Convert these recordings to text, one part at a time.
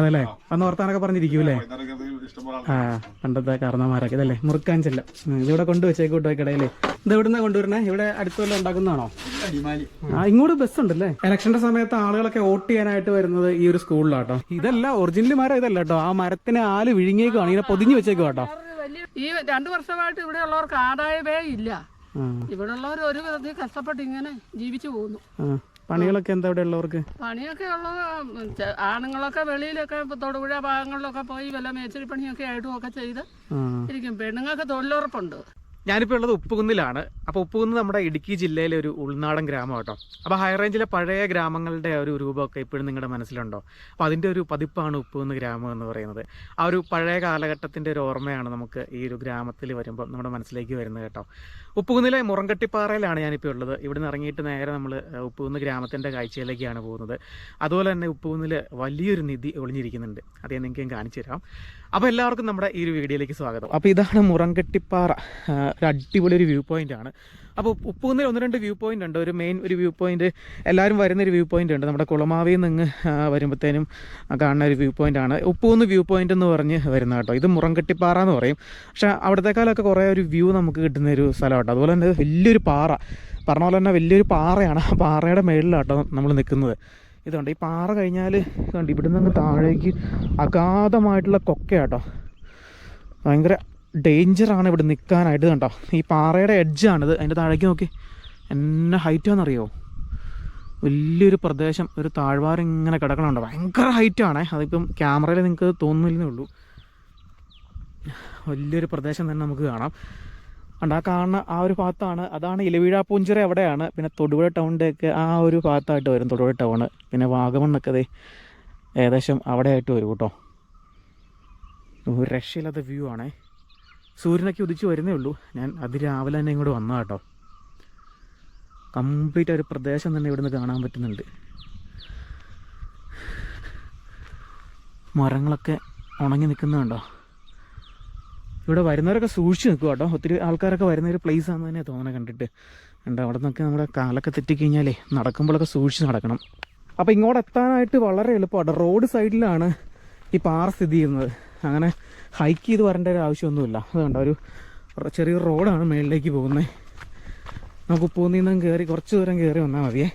അതല്ലേ അന്ന് ഓർത്താനൊക്കെ പറഞ്ഞിരിക്കൂലേ ആ പണ്ടത്തെ കാരണന്മാരൊക്കെ ഇതല്ലേ മുറുക്കാൻ ചെല്ലം ഇതിവിടെ കൊണ്ടുവച്ചേക്കൂട്ടോ കിടയിലേ. ഇത് എവിടുന്ന കൊണ്ടുവരണേ ഇവിടെ അടുത്തുള്ള ഉണ്ടാക്കുന്നതാണോ? ആ ഇങ്ങോട്ട് ബസ് ഉണ്ടല്ലേ? ഇലക്ഷന്റെ സമയത്ത് ആളുകളൊക്കെ വോട്ട് ചെയ്യാനായിട്ട് വരുന്നത് ഈ ഒരു സ്കൂളിലാട്ടോ ഇതല്ല ഒറിജിനൽ മരം ഇതല്ല കേട്ടോ. ആ മരത്തിന് ആൽ വിഴുങ്ങിയേക്കാണ് ഇങ്ങനെ പൊതിഞ്ഞു വെച്ചേക്കും കേട്ടോ. ഈ രണ്ടു വർഷമായിട്ട് ഇവിടെ ഉള്ളവർക്ക് ആദായമേ ഇല്ല. ഇവിടെ ഉള്ളവർ ഒരു വിധത്തിൽ കഷ്ടപ്പെട്ട് ഇങ്ങനെ ജീവിച്ചു പോകുന്നു. പണികളൊക്കെ എന്താ ഇവിടെ ഉള്ളവർക്ക്? പണിയൊക്കെ ഉള്ള ചെ- ആണുങ്ങളൊക്കെ വെളിയിലൊക്കെ തൊടുപുഴ ഭാഗങ്ങളിലൊക്കെ പോയി വല്ല മേച്ചിരി പണിയൊക്കെ ആയിട്ടും ഒക്കെ ചെയ്ത് ഇരിക്കും. പെണ്ണുങ്ങൾക്ക് തൊഴിലുറപ്പുണ്ട്. ഞാനിപ്പോൾ ഉള്ളത് ഉപ്പുകുന്നിലാണ്. അപ്പോൾ ഉപ്പുകുന്ന് നമ്മുടെ ഇടുക്കി ജില്ലയിലെ ഒരു ഉൾനാടൻ ഗ്രാമം കേട്ടോ. അപ്പോൾ ഹൈ റേഞ്ചിലെ പഴയ ഗ്രാമങ്ങളുടെ ഒരു രൂപമൊക്കെ ഇപ്പോഴും നിങ്ങളുടെ മനസ്സിലുണ്ടോ? അപ്പോൾ അതിന്റെ ഒരു പതിപ്പാണ് ഉപ്പുകുന്ന് ഗ്രാമം എന്ന് പറയുന്നത്. ആ ഒരു പഴയ കാലഘട്ടത്തിന്റെ ഒരു ഓർമ്മയാണ് നമുക്ക് ഈ ഒരു ഗ്രാമത്തിൽ വരുമ്പോൾ നമ്മുടെ മനസ്സിലേക്ക് വരുന്നത് കേട്ടോ. ഉപ്പുകുന്നിലെ മുറങ്കട്ടിപ്പാറയിലാണ് ഞാനിപ്പോൾ ഉള്ളത്. ഇവിടുന്ന് ഇറങ്ങിയിട്ട് നേരെ നമ്മൾ ഉപ്പുകുന്ന് ഗ്രാമത്തിന്റെ കാഴ്ചയിലേക്കാണ് പോകുന്നത്. അതുപോലെ തന്നെ ഉപ്പുകുന്നിൽ വലിയൊരു നിധി ഒളിഞ്ഞിരിക്കുന്നുണ്ട്. അത് ഞാൻ നിങ്ങൾക്ക് കാണിച്ചു തരാം അപ്പോൾ എല്ലാവർക്കും നമ്മുടെ ഈ ഒരു വീഡിയോയിലേക്ക് സ്വാഗതം. അപ്പോൾ ഇതാണ് മുറങ്കട്ടിപ്പാറ ഒരു അടിപൊളി ഒരു വ്യൂ പോയിന്റ് ആണ്. അപ്പോൾ ഉപ്പുകുന്നിൽ ഒന്ന് രണ്ട് വ്യൂ പോയിന്റ് ഉണ്ട്. ഒരു മെയിൻ ഒരു വ്യൂ പോയിന്റ് എല്ലാവരും വരുന്ന ഒരു വ്യൂ പോയിന്റ് ഉണ്ട്. നമ്മുടെ കുളമാവിയിൽ നിന്ന് വരുമ്പോഴത്തേനും കാണുന്ന ഒരു വ്യൂ പോയിന്റ് ആണ്. ഉപ്പുകുന്ന് വ്യൂ പോയിന്റ് എന്ന് പറഞ്ഞ് വരുന്ന കേട്ടോ. ഇത് മുറങ്കട്ടിപ്പാറ എന്ന് പറയും. പക്ഷേ അവിടത്തേക്കാളൊക്കെ കുറേ ഒരു വ്യൂ നമുക്ക് കിട്ടുന്ന ഒരു സ്ഥലം കേട്ടോ. അതുപോലെ തന്നെ വലിയൊരു പാറ. പറഞ്ഞ പോലെ തന്നെ വലിയൊരു പാറയാണ് ആ പാറയുടെ മേളിലാട്ടോ നമ്മൾ നിൽക്കുന്നത്. ഇതുണ്ട് ഈ പാറ കഴിഞ്ഞാൽ കണ്ട് ഇവിടുന്ന് അങ്ങ് താഴേക്ക് അഗാധമായിട്ടുള്ള കൊക്കയാട്ടോ. ഭയങ്കര ഡേഞ്ചറാണ് ഇവിടെ നിൽക്കാനായിട്ട് കണ്ടോ. ഈ പാറയുടെ എഡ്ജാണിത് അതിന്റെ താഴേക്ക് നോക്കി. എന്നെ ഹൈറ്റാണെന്നറിയോ വലിയൊരു പ്രദേശം ഒരു താഴ്വാരം ഇങ്ങനെ കിടക്കണുണ്ട്. ഭയങ്കര ഹൈറ്റാണേ. അതിപ്പം ക്യാമറയിൽ നിങ്ങൾക്ക് തോന്നുന്നില്ലെന്നേ ഉള്ളൂ. വലിയൊരു പ്രദേശം തന്നെ നമുക്ക് കാണാം. ഉണ്ട് ആ കാണുന്ന ആ ഒരു ഭാഗത്താണ്. അതാണ് ഇലവീഴ പൂഞ്ചിറ അവിടെയാണ്. പിന്നെ തൊടുപുഴ ടൗണിന്റെ ഒക്കെ ആ ഒരു ഭാഗത്തായിട്ട് വരും തൊടുപുഴ ടൗണ്. പിന്നെ വാഗമണ്ണൊക്കെ ദേ ഏകദേശം അവിടെ ആയിട്ട് വരും കേട്ടോ. ഒരു രക്ഷയില്ലാത്ത വ്യൂ ആണേ. സൂര്യനൊക്കെ ഉദിച്ച് വരുന്നേ ഉള്ളൂ. ഞാൻ അതിരാവിലെ തന്നെ ഇങ്ങോട്ട് വന്നതാ കേട്ടോ. കംപ്ലീറ്റ് ഒരു പ്രദേശം തന്നെ ഇവിടുന്ന് കാണാൻ പറ്റുന്നുണ്ട്. മരങ്ങളൊക്കെ ഉണങ്ങി നിൽക്കുന്നുണ്ടോ? ഇവിടെ വരുന്നവരൊക്കെ സൂക്ഷിച്ച് നിൽക്കും കേട്ടോ. ഒത്തിരി ആൾക്കാരൊക്കെ വരുന്ന ഒരു പ്ലേസ് ആണെന്ന് തന്നെ തോന്നണേ കണ്ടിട്ട്. ഉണ്ട് അവിടെ നിന്നൊക്കെ നമ്മുടെ കാലൊക്കെ തെറ്റിക്കഴിഞ്ഞാലേ നടക്കുമ്പോഴൊക്കെ സൂക്ഷിച്ച് നടക്കണം. അപ്പോൾ ഇങ്ങോട്ട് എത്താനായിട്ട് വളരെ എളുപ്പമാണ്. റോഡ് സൈഡിലാണ് ഈ പാറ സ്ഥിതി ചെയ്യുന്നത്. അങ്ങനെ ഹൈക്ക് ചെയ്ത് വരേണ്ട ഒരു ആവശ്യമൊന്നുമില്ല. അതുകൊണ്ട് ഒരു ചെറിയ ചെറിയൊരു റോഡാണ് മേളിലേക്ക് പോകുന്നത്. നമുക്ക് ഉപ്പൂന്നിൽ നിന്നും കയറി കുറച്ച് ദൂരം കയറി വന്നാൽ മതിയേ.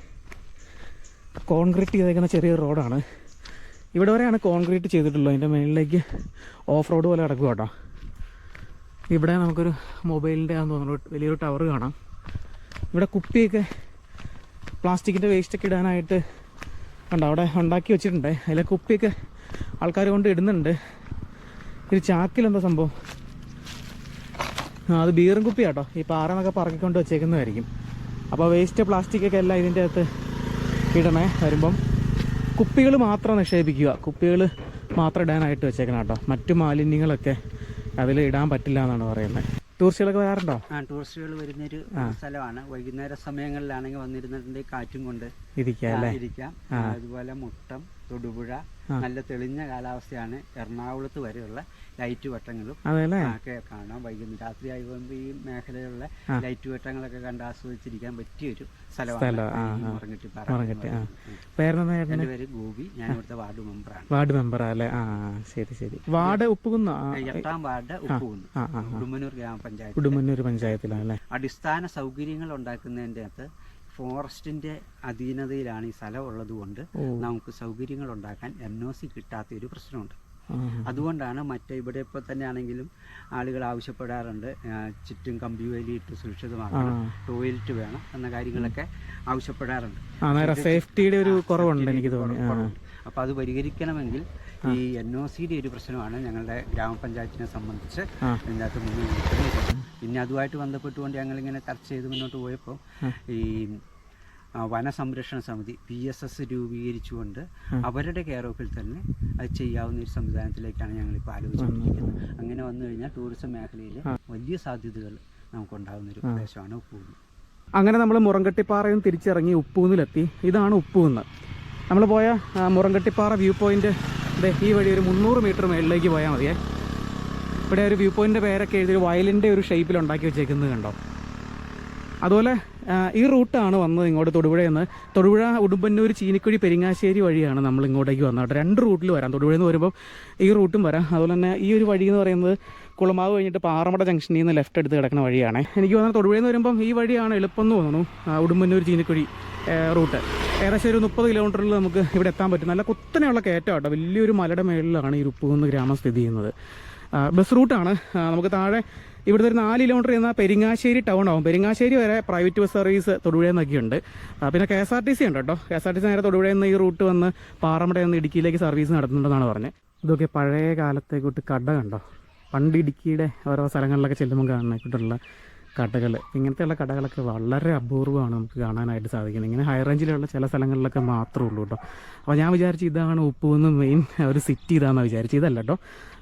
കോൺക്രീറ്റ് ചെയ്തേക്കുന്ന ചെറിയൊരു റോഡാണ്. ഇവിടെ വരെയാണ് കോൺക്രീറ്റ് ചെയ്തിട്ടുള്ളത്. അതിന്റെ മേളിലേക്ക് ഓഫ് റോഡ് പോലെ കിടക്കുക കേട്ടോ ഇവിടെ നമുക്കൊരു മൊബൈലിന്റെ ആണെന്ന് തോന്നുന്നു. വലിയൊരു ടവർ കാണാം. ഇവിടെ കുപ്പിയൊക്കെ പ്ലാസ്റ്റിക്കിന്റെ വേസ്റ്റൊക്കെ ഇടാനായിട്ട് കണ്ടോ? അവിടെ ഉണ്ടാക്കി വെച്ചിട്ടുണ്ട്. അതിലെ കുപ്പിയൊക്കെ ആൾക്കാർ കൊണ്ട് ഇടുന്നുണ്ട്. ഇത് ചാക്കിലെന്താ സംഭവം? അത് ബീറും കുപ്പി കേട്ടോ ഈ പാറ എന്നൊക്കെ പറക്കിക്കൊണ്ട് വെച്ചേക്കുന്നതായിരിക്കും. അപ്പോൾ വേസ്റ്റ് പ്ലാസ്റ്റിക്കൊക്കെ എല്ലാം ഇതിന്റെ അകത്ത് ഇടണേ. വരുമ്പം കുപ്പികൾ മാത്രം നിക്ഷേപിക്കുക. കുപ്പികൾ മാത്രം ഇടാനായിട്ട് വെച്ചേക്കണം കേട്ടോ. മറ്റു മാലിന്യങ്ങളൊക്കെ അതിൽ ഇടാൻ പറ്റില്ല എന്നാണ് പറയുന്നത് ടൂറിസ്റ്റുകളൊക്കെ വരാറുണ്ടോ? ആ ടൂറിസ്റ്റുകൾ വരുന്നൊരു സ്ഥലമാണ്. വൈകുന്നേര സമയങ്ങളിലാണെങ്കിൽ വന്നിരുന്നിട്ടുണ്ടെങ്കിൽ കാറ്റും കൊണ്ട്. ഇരിക്കാം അതുപോലെ മുട്ടം തൊടുപുഴ നല്ല തെളിഞ്ഞ കാലാവസ്ഥയാണ് എറണാകുളത്ത് വരെയുള്ള ലൈറ്റ് വട്ടങ്ങളും ഒക്കെ കാണാം വൈകുന്നേരം രാത്രി ആയതുകൊണ്ട് ഈ മേഖലയിലുള്ള ലൈറ്റ് വട്ടങ്ങളൊക്കെ കണ്ട് ആസ്വദിച്ചിരിക്കാൻ പറ്റിയൊരു സ്ഥലമാണ്. എന്റെ പേര് ഗോപി. ഞാൻ ഇവിടുത്തെ വാർഡ് മെമ്പറാണ്. വാർഡ് മെമ്പറാ അല്ലേ? ആ ശരി ശരി. വാർഡ് ഉപ്പുകുന്ന എട്ടാം വാർഡ് ഉപ്പുകുന്ന്. ഉടുമ്പന്നൂർ ഗ്രാമപഞ്ചായത്ത് ഉടുമ്പന്നൂർ പഞ്ചായത്തിലാണ് അടിസ്ഥാന സൗകര്യങ്ങൾ ഉണ്ടാക്കുന്നതിന്റെ അകത്ത് ഫോറസ്റ്റിന്റെ അധീനതയിലാണ് ഈ സ്ഥലം ഉള്ളത് കൊണ്ട് നമുക്ക് സൗകര്യങ്ങൾ ഉണ്ടാക്കാൻ എൻ ഒ സി കിട്ടാത്ത ഒരു പ്രശ്നമുണ്ട് അതുകൊണ്ടാണ് മറ്റേ ഇവിടെ ഇപ്പോൾ തന്നെ ആണെങ്കിലും ആളുകൾ ആവശ്യപ്പെടാറുണ്ട് ചുറ്റും കമ്പി വേലി ഇട്ട് സുരക്ഷിതമാക്കണം ടോയ്ലറ്റ് വേണം എന്ന കാര്യങ്ങളൊക്കെ ആവശ്യപ്പെടാറുണ്ട്. സേഫ്റ്റിയുടെ ഒരു കുറവുണ്ട് എനിക്ക് തോന്നി ആ അപ്പോൾ അത് പരിഹരിക്കണമെങ്കിൽ ഈ എൻ ഒ സിയുടെ ഒരു പ്രശ്നമാണ് ഞങ്ങളുടെ ഗ്രാമപഞ്ചായത്തിനെ സംബന്ധിച്ച്. ഇതിനകത്ത് മുന്നിൽ നിൽക്കുന്നത് പിന്നെ അതുമായിട്ട് ബന്ധപ്പെട്ടുകൊണ്ട് ഞങ്ങളിങ്ങനെ ചർച്ച ചെയ്ത് മുന്നോട്ട് പോയപ്പോൾ ഈ വനസംരക്ഷണ സമിതി പി എസ് എസ് രൂപീകരിച്ചുകൊണ്ട് അവരുടെ കെയർ ഓഫിൽ തന്നെ അത് ചെയ്യാവുന്ന ഒരു സംവിധാനത്തിലേക്കാണ് ഞങ്ങളിപ്പോൾ ആലോചിച്ചുകൊണ്ടിരിക്കുന്നത്. അങ്ങനെ വന്നു കഴിഞ്ഞാൽ ടൂറിസം മേഖലയിൽ വലിയ സാധ്യതകൾ നമുക്കുണ്ടാകുന്ന ഒരു പ്രദേശമാണ് ഉപ്പൂന്ന്. അങ്ങനെ നമ്മൾ മുറങ്കട്ടിപ്പാറയും തിരിച്ചിറങ്ങി ഉപ്പൂന്നിലെത്തി. ഇതാണ് ഉപ്പൂന്ന്. നമ്മൾ പോയ മുറങ്കട്ടിപ്പാറ വ്യൂ പോയിന്റ് ഈ വഴി ഒരു മുന്നൂറ് മീറ്റർ മേളിലേക്ക് പോയാൽ മതിയേ. ഇവിടെ ഒരു വ്യൂ പോയിന്റെ പേരൊക്കെ എഴുതി വയലിന്റെ ഒരു ഷേപ്പിൽ ഉണ്ടാക്കി വെച്ചേക്കുന്നത് കണ്ടോ? അതുപോലെ ഈ റൂട്ടാണ് വന്നത് ഇങ്ങോട്ട് തൊടുപുഴയിൽ നിന്ന് തൊടുപുഴ ഉടുമ്പന്നൂർ ചീനിക്കുഴി പെരിങ്ങാശ്ശേരി വഴിയാണ് നമ്മൾ ഇങ്ങോട്ടേക്ക് വന്നത് രണ്ട് റൂട്ടിൽ വരാം. തൊടുപുഴയിൽ നിന്ന് വരുമ്പോൾ ഈ റൂട്ടും വരാം. അതുപോലെ തന്നെ ഈ ഒരു വഴി എന്ന് പറയുന്നത് കുളമാവ് കഴിഞ്ഞിട്ട് പാറമട ജംഗ്ഷനിൽ നിന്ന് ലെഫ്റ്റ് എടുത്ത് കിടക്കുന്ന വഴിയാണ്. എനിക്ക് തോന്നുന്നത് തൊടുപുഴയിൽ നിന്ന് വരുമ്പം ഈ വഴിയാണ് എളുപ്പം എന്ന് തോന്നുന്നു. ഉടുമ്പന്നൂർ ചീനിക്കുഴി റൂട്ട്. ഏകദേശം ഒരു മുപ്പത് കിലോമീറ്ററിൽ നമുക്ക് ഇവിടെ എത്താൻ പറ്റും. നല്ല കുത്തനെയുള്ള കയറ്റം കേട്ടോ. വലിയൊരു മലയുടെ മേളിലാണ് ഈ ഉപ്പുകുന്ന് ഗ്രാമം സ്ഥിതി ചെയ്യുന്നത്. ബസ് റൂട്ടാണ് നമുക്ക് താഴെ ഇവിടുത്തെ ഒരു നാല് കിലോമീറ്റർ ചെന്നാൽ പെരിങ്ങാശ്ശേരി ടൗൺ ആവും. പെരിങ്ങാശ്ശേരി വരെ പ്രൈവറ്റ് ബസ് സർവീസ് തൊടുപുഴയിൽ നിന്നൊക്കെ ഉണ്ട് പിന്നെ K S R T C ഉണ്ട് കേട്ടോ. K S R T C നേരെ തൊടുപുഴയിൽ നിന്ന് ഈ റൂട്ട് വന്ന് പാറമടയിൽ നിന്ന് ഇടുക്കിയിലേക്ക് സർവീസ് നടത്തുന്നുണ്ടെന്നാണ് പറഞ്ഞത്. ഇതൊക്കെ പഴയ കാലത്തെ കട കണ്ടോ? പണ്ട് ഇടുക്കിയുടെ ഓരോ സ്ഥലങ്ങളിലൊക്കെ ചെല്ലുമ്പോൾ കാണാനായിട്ടുള്ള കടകൾ. ഇങ്ങനത്തെയുള്ള കടകളൊക്കെ വളരെ അപൂർവമാണ് നമുക്ക് കാണാനായിട്ട് സാധിക്കുന്നത്. ഇങ്ങനെ ഹൈ റേഞ്ചിലുള്ള ചില സ്ഥലങ്ങളിലൊക്കെ മാത്രമേ ഉള്ളൂ കേട്ടോ അപ്പോൾ ഞാൻ വിചാരിച്ചു ഇതാണ് ഉപ്പുന്ന് മെയിൻ ഒരു സിറ്റി ഇതാണെന്ന് വിചാരിച്ചു ഇതല്ല കേട്ടോ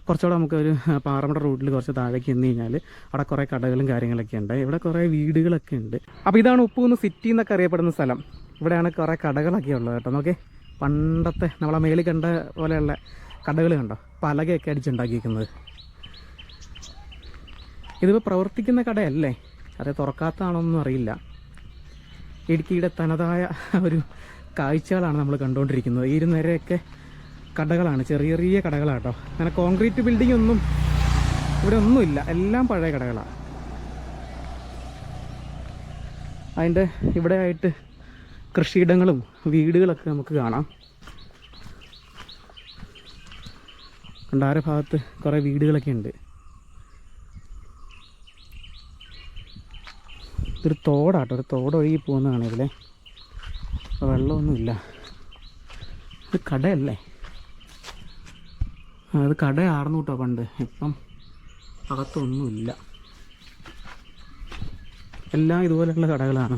കുറച്ചുകൂടെ നമുക്ക് ഒരു പാറമട റൂട്ടിൽ കുറച്ച് താഴേക്ക് എന്ന് കഴിഞ്ഞാൽ അവിടെ കുറേ കടകളും കാര്യങ്ങളൊക്കെ ഉണ്ട്. ഇവിടെ കുറേ വീടുകളൊക്കെ ഉണ്ട്. അപ്പോൾ ഇതാണ് ഉപ്പുന്ന് സിറ്റി എന്നൊക്കെ അറിയപ്പെടുന്ന സ്ഥലം. ഇവിടെയാണ് കുറേ കടകളൊക്കെ ഉള്ളത് കേട്ടോ നോക്കേ പണ്ടത്തെ നമ്മളെ മേളിൽ കണ്ട പോലെയുള്ള കടകൾ കണ്ടോ? പലകയൊക്കെ അടിച്ചുണ്ടാക്കിയിരിക്കുന്നത്. ഇതിപ്പോൾ പ്രവർത്തിക്കുന്ന കടയല്ലേ? അത് തുറക്കാത്തതാണോന്നും അറിയില്ല. ഇടുക്കിയുടെ തനതായ ഒരു കാഴ്ചകളാണ് നമ്മൾ കണ്ടുകൊണ്ടിരിക്കുന്നത്. ഈ നിരയൊക്കെ കടകളാണ് ചെറിയ ചെറിയ കടകളാട്ടോ. അങ്ങനെ കോൺക്രീറ്റ് ബിൽഡിംഗ് ഒന്നും ഇവിടെ ഒന്നുമില്ല. എല്ലാം പഴയ കടകളാണ് അതിന്റെ ഇവിടെ ആയിട്ട് കൃഷിയിടങ്ങളും വീടുകളൊക്കെ നമുക്ക് കാണാം. കണ്ടാര ഭാഗത്ത് കുറേ വീടുകളൊക്കെ ഉണ്ട്. ഇതൊരു തോടാട്ടോ ഒരു തോട് ഒഴുകി പോകുന്നതാണ് ഇതിലെ വെള്ളമൊന്നുമില്ല. ഇത് കടയല്ലേ? അത് കട കടയാർന്നു കേട്ടോ പണ്ട്. ഇപ്പം അകത്തൊന്നുമില്ല. എല്ലാം ഇതുപോലെയുള്ള കടകളാണ്.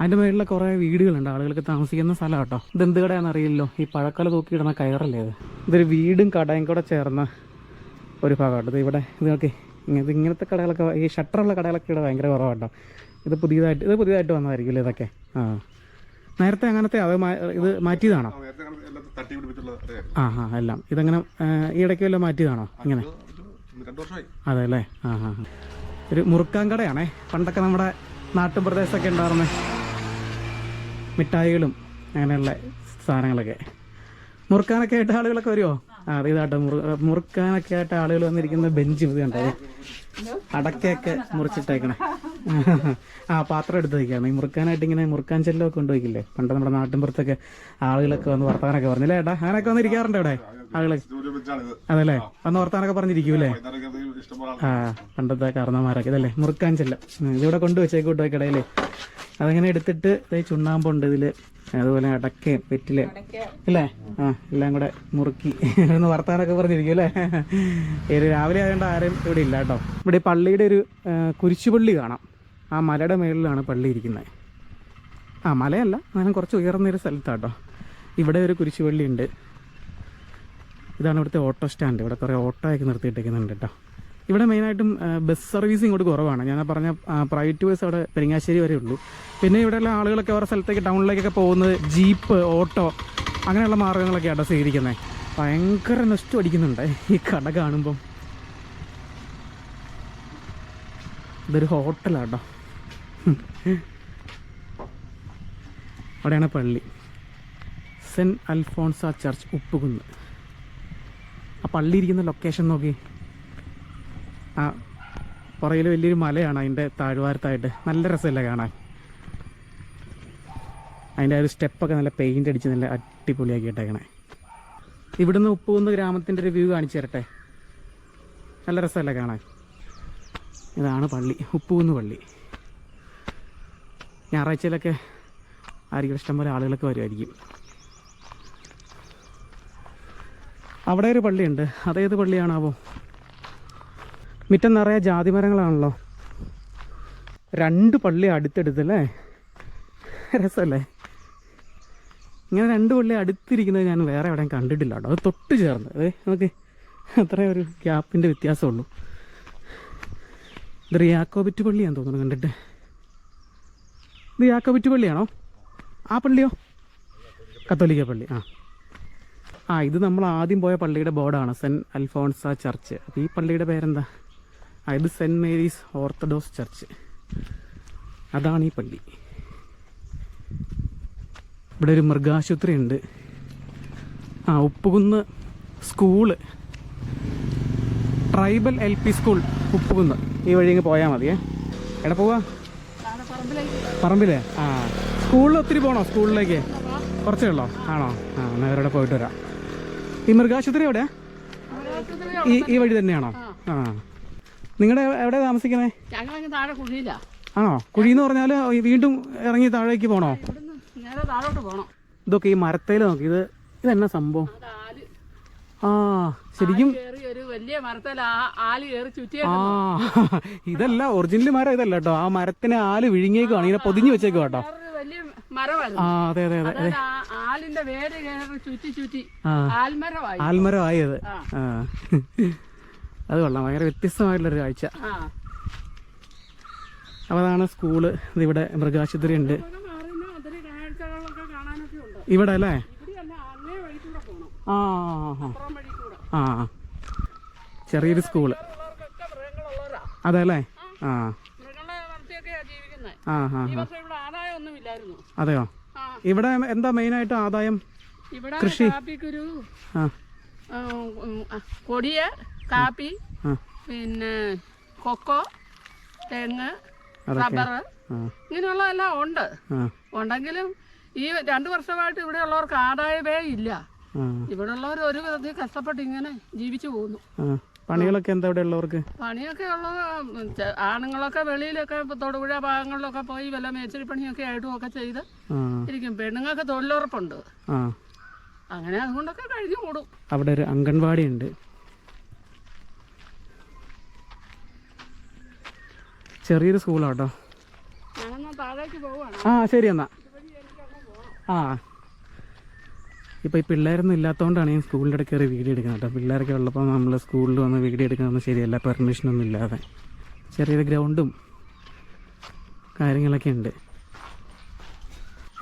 അതിന്റെ മേളിൽ കുറേ വീടുകളുണ്ട്. ആളുകൾക്ക് താമസിക്കുന്ന സ്ഥലം കേട്ടോ ഇതെന്ത് കടയാണെന്ന് അറിയില്ലോ ഈ പഴക്കല തൂക്കിയിടുന്ന കയറല്ലേ ഇത്? ഇതൊരു വീടും കടയും കൂടെ ചേർന്ന ഒരു ഭാഗമാണ് ഇത് ഇവിടെ ഇത് ഇങ്ങനത്തെ ഇങ്ങനത്തെ കടകളൊക്കെ ഈ ഷട്ടറുള്ള കടകളൊക്കെ ഇവിടെ ഭയങ്കര കുറവാട്ടോ. ഇത് പുതിയതായിട്ട് ഇത് പുതിയതായിട്ട് വന്നതായിരിക്കും അല്ലേ ഇതൊക്കെ? ആ. നേരത്തെ അങ്ങനത്തെ അത് ഇത് മാറ്റിയതാണോ. ആ ആ എല്ലാം. ഇതങ്ങനെ ഈ ഇടയ്ക്ക് വല്ലതും മാറ്റിയതാണോ? ഇങ്ങനെ. അതെ അല്ലേ? ആ ആ. ഒരു മുറുക്കാൻ കടയാണേ. പണ്ടൊക്കെ നമ്മുടെ നാട്ടും പ്രദേശമൊക്കെ ഉണ്ടായിരുന്ന മിഠായികളും അങ്ങനെയുള്ള സാധനങ്ങളൊക്കെ. മുറുക്കാനൊക്കെ ആയിട്ട് ആളുകളൊക്കെ വരുമോ അത് മുറുക്കാനൊക്കെ ആയിട്ട് ആളുകൾ വന്നിരിക്കുന്ന ബെഞ്ച് ഇത് കണ്ടോ? അടക്കയൊക്കെ മുറിച്ചിട്ടേക്കണേ. ആ പാത്രം എടുത്ത് വയ്ക്കാണ് ഈ മുറുക്കാനായിട്ട് ഇങ്ങനെ മുറുക്കാൻ ചെല്ലൊക്കെ കൊണ്ടുപോയിക്കില്ലേ പണ്ട് നമ്മുടെ നാട്ടിൻപുറത്തൊക്കെ ആളുകളൊക്കെ വന്ന് വർത്താനൊക്കെ പറഞ്ഞില്ലേ ഏട്ടാ? അങ്ങനെയൊക്കെ വന്ന് ഇരിക്കാറുണ്ട് ഇവിടെ ഇത് അതല്ലേ? വന്ന് വർത്താനൊക്കെ പറഞ്ഞിരിക്കൂലേ ആ പണ്ടത്തെ കാരണന്മാരൊക്കെ ഇതല്ലേ? മുറുക്കാൻ ചെല്ലം ഇതിവിടെ കൊണ്ടുവച്ചേക്കൂട്ടോ കിടയിൽ. അതങ്ങനെ എടുത്തിട്ട് ചുണ്ണാമ്പുണ്ട് ഇതിൽ. അതുപോലെ അടക്കയും വെറ്റിൽ അല്ലേ? ആ എല്ലാം കൂടെ മുറുക്കി ഒന്ന് വർത്താനൊക്കെ പറഞ്ഞിരിക്കും അല്ലേ? ഇത് രാവിലെ ആയതുകൊണ്ട് ആരും ഇവിടെ ഇല്ല കേട്ടോ. ഇവിടെ പള്ളിയുടെ ഒരു കുരിശുപള്ളി കാണാം. ആ മലയുടെ മേളിലാണ് പള്ളി ഇരിക്കുന്നത്. ആ മലയല്ല അങ്ങനെ കുറച്ച് ഉയർന്നൊരു സ്ഥലത്താട്ടോ ഇവിടെ ഒരു കുരിശുപള്ളി ഉണ്ട്. ഇതാണ് ഇവിടുത്തെ ഓട്ടോ സ്റ്റാൻഡ്. ഇവിടെ കുറേ ഓട്ടോ നിർത്തിയിട്ടിരിക്കുന്നുണ്ട് നിർത്തിയിട്ടേക്കുന്നുണ്ട് കേട്ടോ. ഇവിടെ മെയിനായിട്ടും ബസ് സർവീസ് ഇങ്ങോട്ട് കുറവാണ്. ഞാൻ പറഞ്ഞ പ്രൈവറ്റ് ബസ് അവിടെ പെരിങ്ങാശ്ശേരി വരെ ഉള്ളൂ. പിന്നെ ഇവിടെയുള്ള ആളുകളൊക്കെ ഓരോ സ്ഥലത്തേക്ക് ടൗണിലേക്കൊക്കെ പോകുന്നത് ജീപ്പ് ഓട്ടോ അങ്ങനെയുള്ള മാർഗങ്ങളൊക്കെയാണ് സ്വീകരിക്കുന്നത് ഭയങ്കര നഷ്ടം അടിക്കുന്നുണ്ട് ഈ കട കാണുമ്പം. ഇതൊരു ഹോട്ടലാട്ടോ അവിടെയാണ് പള്ളി. Saint Alphonsa church Uppukunnu. ആ പള്ളി ഇരിക്കുന്ന ലൊക്കേഷൻ നോക്കി. ആ പുറകിൽ വലിയൊരു മലയാണ് അതിന്റെ താഴ്വാരത്തായിട്ട്. നല്ല രസമല്ലേ കാണാൻ. അതിന്റെ ആ ഒരു സ്റ്റെപ്പൊക്കെ നല്ല പെയിന്റ് അടിച്ച് നല്ല അടിപൊളിയാക്കി ഇട്ടേക്കണേ ഇവിടുന്ന് ഉപ്പുകുന്ന് ഗ്രാമത്തിന്റെ ഒരു വ്യൂ കാണിച്ചു തരട്ടെ. നല്ല രസമല്ലേ കാണാൻ. ഇതാണ് പള്ളി ഉപ്പുകുന്ന് പള്ളി. ഞായറാഴ്ചയിലൊക്കെ ആയിരിക്കും ഇഷ്ടംപോലെ ആളുകളൊക്കെ വരുമായിരിക്കും. അവിടെ ഒരു പള്ളിയുണ്ട്. അതേത് പള്ളിയാണാവോ? മുറ്റം നിറയെ ജാതി മരങ്ങളാണല്ലോ. രണ്ട് പള്ളി അടുത്തടുത്തല്ലേ രസമല്ലേ ഇങ്ങനെ രണ്ട് പള്ളി അടുത്തിരിക്കുന്നത് ഞാൻ വേറെ എവിടെയും കണ്ടിട്ടില്ല കേട്ടോ. അത് തൊട്ട് ചേർന്ന്. അതെ നമുക്ക് അത്രേ ഒരു ഗ്യാപ്പിന്റെ വ്യത്യാസമുള്ളൂ. ഇത് റിയാക്കോബിറ്റ് പള്ളിയാന്ന് തോന്നുന്നു കണ്ടിട്ട്. ഇത് യാക്കോബിറ്റ് പള്ളിയാണോ? ആ പള്ളിയോ? കത്തോലിക്ക പള്ളി. ആ. ആ ഇത് നമ്മൾ ആദ്യം പോയ പള്ളിയുടെ ബോർഡാണ് സെന്റ് അൽഫോൺസ ചർച്ച്. അപ്പോൾ ഈ പള്ളിയുടെ പേരെന്താ? ഇത് സെന്റ് മേരീസ് ഓർത്തഡോക്സ് ചർച്ച്. അതാണ് ഈ പള്ളി. ഇവിടെ ഒരു മൃഗാശുപത്രി ഉണ്ട്. ആ Uppukunnu school. Tribal L P school Uppukunnu. ഈ വഴി ഇങ്ങ് പോയാൽ മതിയേ. എവിടെ പോവാ? പറമ്പിലേ? ആ. സ്കൂളിൽ ഒത്തിരി പോകണോ സ്കൂളിലേക്ക്? കുറച്ചേ ഉള്ളോ? ആണോ? ആ എന്നാൽ അവരോടെ പോയിട്ട് വരാം. ഈ മൃഗാശുപത്രി എവിടെയാ ഈ ഈ വഴി തന്നെയാണോ? ആ. നിങ്ങളുടെ എവിടെ താമസിക്കണേ താഴെ കുഴിയില്ല ആണോ? കുഴിന്ന് പറഞ്ഞാൽ വീണ്ടും ഇറങ്ങി താഴേക്ക് പോണോ? നേരെ താഴോട്ട് പോകണം ഇതൊക്കെ ഈ മരത്തേൽ നോക്കി. ഇത് ഇതെന്നാ സംഭവം? ആ ശരിക്കും ആ ഇതല്ല ഒറിജിനൽ മരം ഇതല്ല കേട്ടോ. ആ മരത്തിന് ആൽ വിഴുങ്ങിയേക്കുവാണ്. ഇങ്ങനെ പൊതിഞ്ഞു വെച്ചേക്കുവാ കേട്ടോ. ആ അതെ അതെ അതെ ആലിന്റെ വേര് ചുറ്റി ചുറ്റി ആ. ആൽമരമായി. ആൽമരം ആ. അത് കൊള്ളാം. ഭയങ്കര വ്യത്യസ്തമായിട്ടുള്ളൊരു കാഴ്ച. അപ്പോൾ അതാണ് സ്കൂൾ. ഇതിവിടെ മൃഗാശുപത്രി ഉണ്ട്. ഇവിടെ അല്ലേ? ആ ആ, ചെറിയൊരു സ്കൂൾ. അതെ അല്ലേ ആ. ആ. ഹാ ആദായം അതെയോ? ഇവിടെ എന്താ മെയിനായിട്ട് ആദായം? ഇവിടെ കൃഷി? കൊടിയ കാപ്പി പിന്നെ കൊക്കോ തെങ്ങ് റബ്ബർ ഇങ്ങനെയുള്ള ഇങ്ങനെയുള്ളതെല്ലാം ഉണ്ട്. ഉണ്ടെങ്കിലും ഈ രണ്ടു വർഷമായിട്ട് ഇവിടെ ഉള്ളവർക്ക് ആദായമേ ഇല്ല. ഇവിടെ ഉള്ളവർ ഒരു വിധത്തിൽ കഷ്ടപ്പെട്ട് ഇങ്ങനെ ജീവിച്ചു പോകുന്നു. പണികളൊക്കെ എന്താ ഇവിടെ ഉള്ളവർക്ക് പണിയൊക്കെ ഉള്ളത് ആണുങ്ങളൊക്കെ വെളിയിലൊക്കെ തൊടുപുഴ ഭാഗങ്ങളിലൊക്കെ പോയി വല്ല മേച്ചിരി പണിയൊക്കെ ആയിട്ടും ഒക്കെ ചെയ്ത് ഇരിക്കും. പെണ്ണുങ്ങൾക്ക് തൊഴിലുറപ്പുണ്ട്. അങ്ങനെ അതുകൊണ്ടൊക്കെ കഴിഞ്ഞു കൂടും. അവിടെ ഒരു അംഗൻവാടി ഉണ്ട് ചെറിയൊരു സ്കൂളാട്ടോ. കേട്ടോ ആ ശരി എന്നാ. ആ. ഇപ്പോൾ ഈ പിള്ളേരൊന്നും ഇല്ലാത്തതുകൊണ്ടാണ് ഞാൻ സ്കൂളിന്റെ ഇടയ്ക്ക് കയറി വീഡിയോ എടുക്കുന്നത് കേട്ടോ. പിള്ളേരൊക്കെ ഉള്ളപ്പോൾ നമ്മൾ സ്കൂളിൽ വന്ന് വീഡിയോ എടുക്കുന്നതൊന്നും ശരിയല്ല. പെർമിഷനൊന്നും ഇല്ലാതെ. ചെറിയൊരു ഗ്രൗണ്ടും കാര്യങ്ങളൊക്കെ ഉണ്ട്.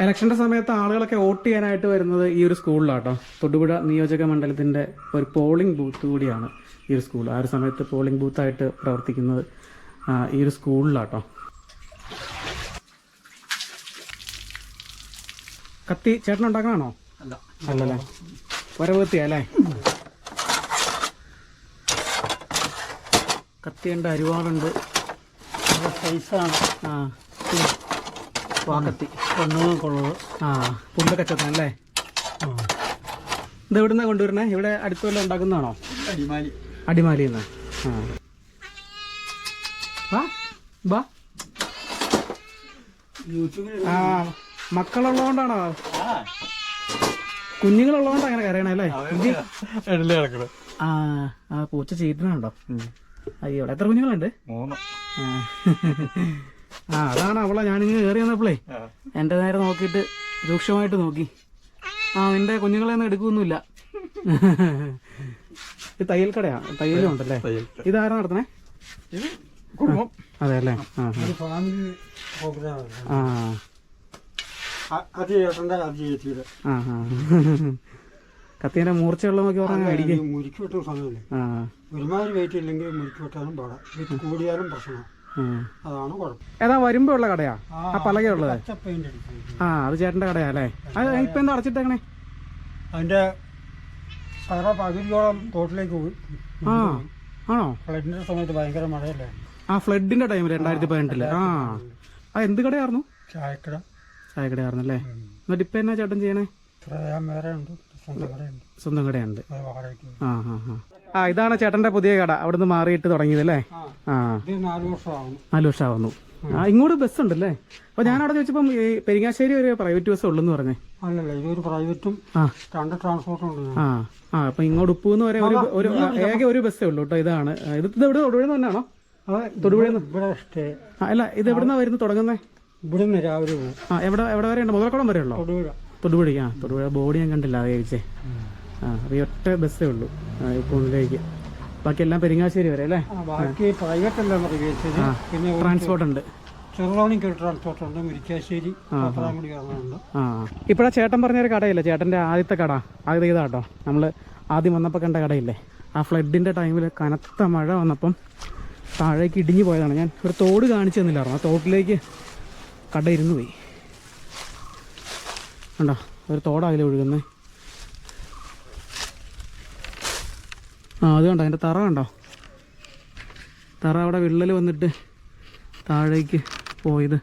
ഇലക്ഷന്റെ സമയത്ത് ആളുകളൊക്കെ വോട്ട് ചെയ്യാനായിട്ട് വരുന്നത് ഈ ഒരു സ്കൂളിലാട്ടോ. തൊടുപുഴ നിയോജക മണ്ഡലത്തിന്റെ ഒരു പോളിംഗ് ബൂത്ത് കൂടിയാണ് ഈ ഒരു സ്കൂൾ. ആ ഒരു സമയത്ത് പോളിംഗ് ബൂത്തായിട്ട് പ്രവർത്തിക്കുന്നത് ഈ ഒരു സ്കൂളിലാട്ടോ. കത്തി ചേട്ടൻ ഉണ്ടാക്കണാണോ അല്ല. അല്ലല്ലേ? വരവത്തിയാ അല്ലേ? കത്തിയുണ്ട് അരിവാളുണ്ട്. സൈസാണ് ആ. വാക്കത്തി പെണ്ണുങ്ങൾക്കുള്ളത് ആ പുല്ലക്കച്ചവടം അല്ലേ? ഇത് എവിടുന്നാ കൊണ്ടുവരണേ ഇവിടെ അടുത്തുവല്ല ഉണ്ടാക്കുന്നതാണോ? അടിമാലി. അടിമാലിയിൽ നിന്ന്. ആ. യൂട്യൂബിൽ ആ മക്കളുള്ളതുകൊണ്ടാണോ കുഞ്ഞുങ്ങളുള്ളതുകൊണ്ട് അങ്ങനെ കരയണേ അല്ലേ? ആ ആ പൂച്ച ചീറ്റണുണ്ടോ അയ്യോ എത്ര കുഞ്ഞുങ്ങളുണ്ട്? ആ. ആ അതാണ് അവളെ ഞാനിങ്ങനെ കയറി വന്നപ്പോളേ. എന്റെ നേരെ നോക്കിയിട്ട് രൂക്ഷമായിട്ട് നോക്കി. ആ നിന്റെ കുഞ്ഞുങ്ങളെ ഒന്നും എടുക്കൊന്നുമില്ല ഇത് തയ്യൽ കടയാ തയ്യലും ഉണ്ടല്ലേ? ഇതാരാ നടത്തണേ കുടുംബം. അതെ അല്ലേ. ഫാമിലി ആ. അത് ചേട്ടന്റെ അത് ചേച്ചിയുടെ. കത്തീന്റെ മൂർച്ചയുള്ള നോക്കി പറഞ്ഞാൽ മുരിക്ക് വെട്ടുന്ന സമയമില്ല? ഒരുമാതിരി വെയിറ്റ് ഇല്ലെങ്കിൽ മുരിക്ക് വെട്ടാനും പാടാം. വെയിറ്റ് കൂടിയാലും പ്രശ്നമാണ് അതാണ് കുഴപ്പം. ഏതാ വരുമ്പോ ഉള്ള കടയാ? ആ പലകയുള്ളത് ആ അത് ചേട്ടന്റെ കടയാ അല്ലേ? അത് ഇപ്പൊ എന്താ അടച്ചിട്ടേക്കണേ? അതിന്റെ തറ പകുതിയോളം തോട്ടിലേക്ക് പോയി. ആ. ആണോ? ഫ്ലഡിന്റെ സമയത്ത് ഭയങ്കര മഴയല്ലേ? ആ ഫ്ലഡിന്റെ ടൈം രണ്ടായിരത്തി പതിനെട്ടിൽ ആ ആ എന്ത് കടയായിരുന്നു? ചായക്കട. ചായക്കടയായിരുന്നു അല്ലേ എന്നിട്ട് ഇപ്പൊ എന്നാ ചേട്ടൻ ചെയ്യണേ? സ്വന്തം കടയുണ്ട്. ആ ആ ആ. ആ ഇതാണ് ചേട്ടന്റെ പുതിയ കട. അവിടുന്ന് മാറിയിട്ട് തുടങ്ങിയത് അല്ലേ? ആ. നാല് വർഷം ആവുന്നു ആ ഇങ്ങോട്ട് ബസ് ഉണ്ടല്ലേ അപ്പൊ ഞാൻ അവിടെ ചോദിച്ചപ്പം ഈ പെരിങ്ങാശ്ശേരി ഒരു പ്രൈവറ്റ് ബസ് ഉള്ളെന്ന് പറഞ്ഞേ. അല്ലല്ല ഇതൊരു പ്രൈവറ്റും ട്രാൻസ്പോർട്ടും ഉണ്ട് ആ ആ അപ്പൊ ഇങ്ങോട്ട് ഉപ്പൂന്ന് വരെ ഒരു ഏക ഒരു ബസ്സേ ഉള്ളൂ കേട്ടോ ഇതാണ്. ഇത് ഇവിടെ തന്നെയാണോ? അല്ല ഇത് എവിടുന്നാ വരുന്നത് തുടങ്ങുന്നേ? ഇവിടുന്ന് രാവിലെ പോകും. ആ എവിടെ എവിടെ വരെ ഉണ്ട്? മുതലക്കുളം വരെ ഉള്ളോ? തൊടുപുഴ. ആ തൊടുപുഴ. ബോഡി ഞാൻ കണ്ടില്ല അതേ ചോദിച്ചേ ആ അപ്പോൾ ഈ ഒറ്റ ബസ്സേ ഉള്ളൂ. കൂന്നിലേക്ക് ബാക്കി എല്ലാം പെരിങ്ങാശ്ശേരി വരെ അല്ലേ? ആ ബാക്കി പ്രൈവറ്റ് പ്രൈവറ്റ് പിന്നെ ട്രാൻസ്പോർട്ട് ഉണ്ട്. ചെറുതോണിക്ക് ഒരു ട്രാൻസ്പോർട്ട് ഉണ്ട് മുരിക്കാശ്ശേരി ആ ഇപ്പോഴാ ചേട്ടൻ പറഞ്ഞൊരു കടയില്ലേ? ചേട്ടന്റെ ആദ്യത്തെ കട. ആദ്യത്തെ ഇതാട്ടോ. നമ്മൾ ആദ്യം വന്നപ്പോൾ കണ്ട കടയില്ലേ? ആ ഫ്ലഡിന്റെ ടൈമിൽ കനത്ത മഴ വന്നപ്പം താഴേക്ക് ഇടിഞ്ഞു പോയതാണ്. ഞാൻ ഒരു തോട് കാണിച്ചു തന്നില്ലായിരുന്നു ആ തോട്ടിലേക്ക് കട ഇരുന്ന് പോയി. ഉണ്ടോ ഒരു തോട അതിൽ ഒഴുകുന്നത് ആ അത് കണ്ടോ? അതിന്റെ തറ കണ്ടോ? തറ അവിടെ വിള്ളൽ വന്നിട്ട് താഴേക്ക് പോയത്.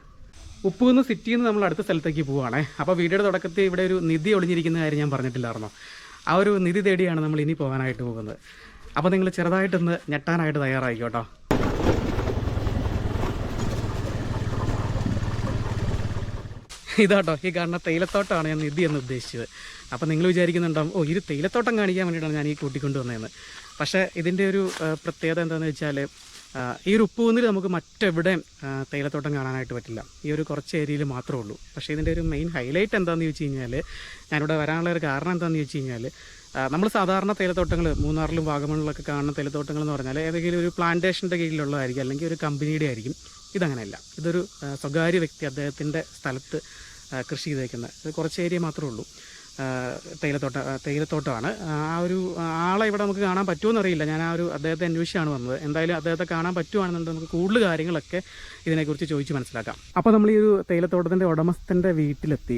ഉപ്പുകുന്ന് സിറ്റിയിൽ നിന്ന് നമ്മൾ അടുത്ത സ്ഥലത്തേക്ക് പോവുകയാണേ. അപ്പോൾ വീഡിയോയുടെ തുടക്കത്തിൽ ഇവിടെ ഒരു നിധി ഒളിഞ്ഞിരിക്കുന്ന കാര്യം ഞാൻ പറഞ്ഞിട്ടില്ലായിരുന്നോ ആ ഒരു നിധി തേടിയാണ് നമ്മൾ ഇനി പോകാനായിട്ട് പോകുന്നത്. അപ്പോൾ നിങ്ങൾ ചെറുതായിട്ടൊന്ന് ഞെട്ടാനായിട്ട് തയ്യാറായിക്കോട്ടോ ഇതാട്ടോ ഈ കാണുന്ന തേയിലത്തോട്ടമാണ് ഞാൻ നിധി എന്ന് ഉദ്ദേശിച്ചത്. അപ്പോൾ നിങ്ങൾ വിചാരിക്കുന്നുണ്ടാവും ഓ ഇത് തേയിലത്തോട്ടം കാണിക്കാൻ വേണ്ടിയിട്ടാണ് ഞാൻ ഈ കൂട്ടിക്കൊണ്ടു വന്നതെന്ന്. പക്ഷേ ഇതിന്റെ ഒരു പ്രത്യേകത എന്താണെന്ന് വെച്ചാൽ ഈ ഒരു ഉപ്പുകുന്നിൽ നമുക്ക് മറ്റെവിടെയും തേയിലത്തോട്ടം കാണാനായിട്ട് പറ്റില്ല. ഈ ഒരു കുറച്ച് ഏരിയയിൽ മാത്രമേ ഉള്ളൂ. പക്ഷേ ഇതിന്റെ ഒരു മെയിൻ ഹൈലൈറ്റ് എന്താണെന്ന് ചോദിച്ചു കഴിഞ്ഞാൽ ഞാനിവിടെ വരാനുള്ള ഒരു കാരണം എന്താണെന്ന് ചോദിച്ചു കഴിഞ്ഞാൽ നമ്മൾ സാധാരണ തേയിലത്തോട്ടങ്ങൾ മൂന്നാറിലും വാഗമണിലൊക്കെ കാണുന്ന തേയിലത്തോട്ടങ്ങൾ എന്ന് പറഞ്ഞാൽ ഏതെങ്കിലും ഒരു പ്ലാന്റേഷന്റെ കീഴിലുള്ളതായിരിക്കും അല്ലെങ്കിൽ ഒരു കമ്പനിയുടെ ആയിരിക്കും. ഇതങ്ങനെയല്ല. ഇതൊരു സ്വകാര്യ വ്യക്തി അദ്ദേഹത്തിന്റെ സ്ഥലത്ത് കൃഷി ചെയ്തേക്കുന്നത്. കുറച്ച് ഏരിയ മാത്രമേ ഉള്ളൂ. തേയിലത്തോട്ട തേയിലത്തോട്ടമാണ് ആ ഒരു ആളെ ഇവിടെ നമുക്ക് കാണാൻ പറ്റുമോ അറിയില്ല. ഞാൻ ആ ഒരു അദ്ദേഹത്തെ അന്വേഷിച്ചാണ് വന്നത്. എന്തായാലും അദ്ദേഹത്തെ കാണാൻ പറ്റുവാണെന്നുണ്ടെങ്കിൽ നമുക്ക് കൂടുതൽ കാര്യങ്ങളൊക്കെ ഇതിനെക്കുറിച്ച് ചോദിച്ച് മനസ്സിലാക്കാം. അപ്പോൾ നമ്മൾ ഈ ഒരു തേയിലത്തോട്ടത്തിന്റെ ഉടമസ്ഥന്റെ വീട്ടിലെത്തി.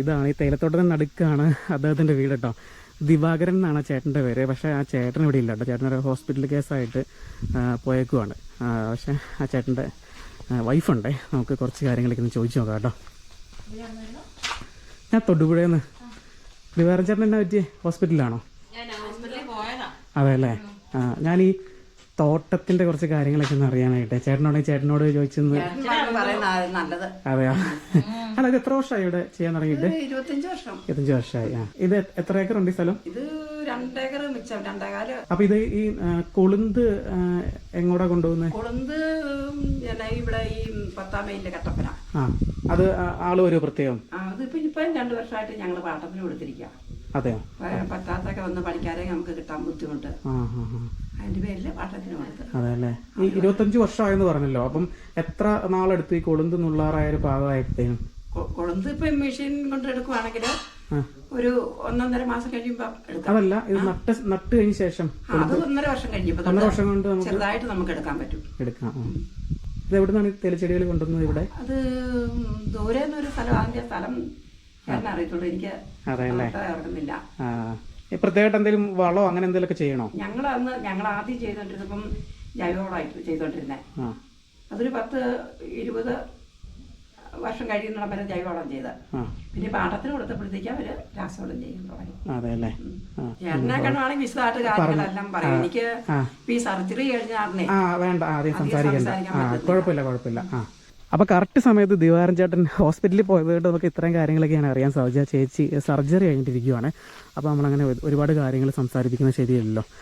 ഇതാണ് ഈ തേയിലത്തോട്ടത്തിന്റെ നടുക്കാണ് അദ്ദേഹത്തിന്റെ വീട് കേട്ടോ. ദിവാകരൻ എന്നാണ് ചേട്ടന്റെ പേര്. പക്ഷേ ആ ചേട്ടൻ ഇവിടെ ഇല്ല കേട്ടോ. ചേട്ടൻ ഒരു ഹോസ്പിറ്റൽ കേസായിട്ട് പോയേക്കുവാണ്. പക്ഷേ ആ ചേട്ടന്റെ വൈഫുണ്ടേ നമുക്ക് കുറച്ച് കാര്യങ്ങളൊക്കെ ഒന്ന് ചോദിച്ചു നോക്കാം കേട്ടോ. ഞാൻ തൊടുപുഴയിൽ ദിവാരൻ ചേട്ടൻ എന്നാ പറ്റിയേ ഹോസ്പിറ്റലിലാണോ? അതെ അല്ലേ ആ ഞാൻ ഈ തോട്ടത്തിന്റെ കുറച്ച് കാര്യങ്ങളൊക്കെ ഒന്ന് അറിയാനായിട്ട്. ചേട്ടനോട് ചേട്ടനോട് ചോദിച്ചെന്ന് അതെയാ? അല്ല ഇത് എത്ര വർഷമായി ഇവിടെ ചെയ്യാൻ തുടങ്ങിയിട്ട്? ഇരുപത്തഞ്ച് വർഷം. ഇരുപത്തഞ്ച് വർഷമായി ആ. ഇത് എത്ര ഏക്കർ ഉണ്ട് ഈ സ്ഥലം? അപ്പൊ ഇത് ഈ കൊളുന്ത് ആ, എങ്ങോട്ടാ കൊണ്ടുപോകുന്നത് കൊളുന്ത് ഇവിടെ ഈ പത്താം മൈലിന്റെ കട്ടപ്പന. ആ അത് ആൾ ഒരു പ്രത്യേകം? അതിപ്പോ ഇപ്പം രണ്ടു വർഷമായിട്ട് ഞങ്ങൾ പാട്ടത്തിന് കൊടുത്തിരിക്കുക അതെയോ? പറ്റാത്തൊക്കെ വന്ന് പഠിക്കാതെ നമുക്ക് കിട്ടാൻ ബുദ്ധിമുട്ട്. അതിന്റെ പേരിൽ പാട്ടത്തിന് കൊടുത്ത്. അതെ അല്ലേ? ഈ ഇരുപത്തഞ്ച് വർഷമായെന്ന് പറഞ്ഞല്ലോ അപ്പം എത്ര നാളെടുത്ത് ഈ കൊളുന്ത് നുള്ളാറായ ഒരു പാകമായപ്പോഴത്തേനും കൊളുന്ത് ഇപ്പൊ മെഷീൻ കൊണ്ട് എടുക്കുവാണെങ്കിൽ ഒരു ഒന്നൊന്നര മാസം കഴിയുമ്പോ അതല്ല ഇത് നട്ട് നട്ട് കഴിഞ്ഞ ശേഷം അത് ഒന്നര വർഷം കഴിഞ്ഞപ്പോ ഒന്നര വർഷം കൊണ്ട് ചെറുതായിട്ട് നമുക്ക് എടുക്കാൻ പറ്റും. എടുക്കാം. ഇത് എവിടുന്നാണ് ഈ തെളിച്ചെടികൾ കൊണ്ടുവന്നത് ഇവിടെ? അത് ദൂരെ നിന്നൊരു സ്ഥലം അതിന്റെ സ്ഥലം ഞാൻ അറിയത്തുള്ളൂ എനിക്ക് അതെ അല്ലേ അറിയുന്നില്ല ആ. പ്രത്യേകമായിട്ട് എന്തെങ്കിലും വളോ അങ്ങനെ എന്തെങ്കിലും ചെയ്യണോ? ഞങ്ങൾ അന്ന് ഞങ്ങൾ ആദ്യം ചെയ്തോണ്ടിരുന്നപ്പം ജൈവവളമായിട്ട് ചെയ്തോണ്ടിരുന്നേ. അതൊരു പത്ത് ഇരുപത് വർഷം കഴിയുന്നിടം വരെ ജൈവവളം ചെയ്ത്. പിന്നെ പാട്ടത്തിന് കൊടുത്തപ്പോഴത്തേക്ക് അവർ രാസവളം ചെയ്യാൻ തുടങ്ങി അതെ അല്ലേ? ആ. ചേട്ടനെ കണ്ടുവാണെങ്കിൽ വിശദമായിട്ട് കാര്യങ്ങളെല്ലാം പറയും. എനിക്ക് ഈ സർജറി കഴിഞ്ഞാൽ വേണ്ട. ആദ്യം സംസാരിക്കണ്ട. ആ കുഴപ്പമില്ല കുഴപ്പമില്ല. ആ. അപ്പോൾ കറക്റ്റ് സമയത്ത് ദിവാരൻ ചേട്ടൻ ഹോസ്പിറ്റലിൽ പോയത് കൊണ്ട് നമുക്ക് ഇത്രയും കാര്യങ്ങളൊക്കെയാണ് അറിയാൻ സാധിച്ചു ചേച്ചി സർജറി കഴിഞ്ഞിട്ടിരിക്കുവാണ്. അപ്പോൾ നമ്മളങ്ങനെ ഒരു- ഒരുപാട് കാര്യങ്ങൾ സംസാരിപ്പിക്കുന്നത് ശരിയല്ലല്ലോ. ആ,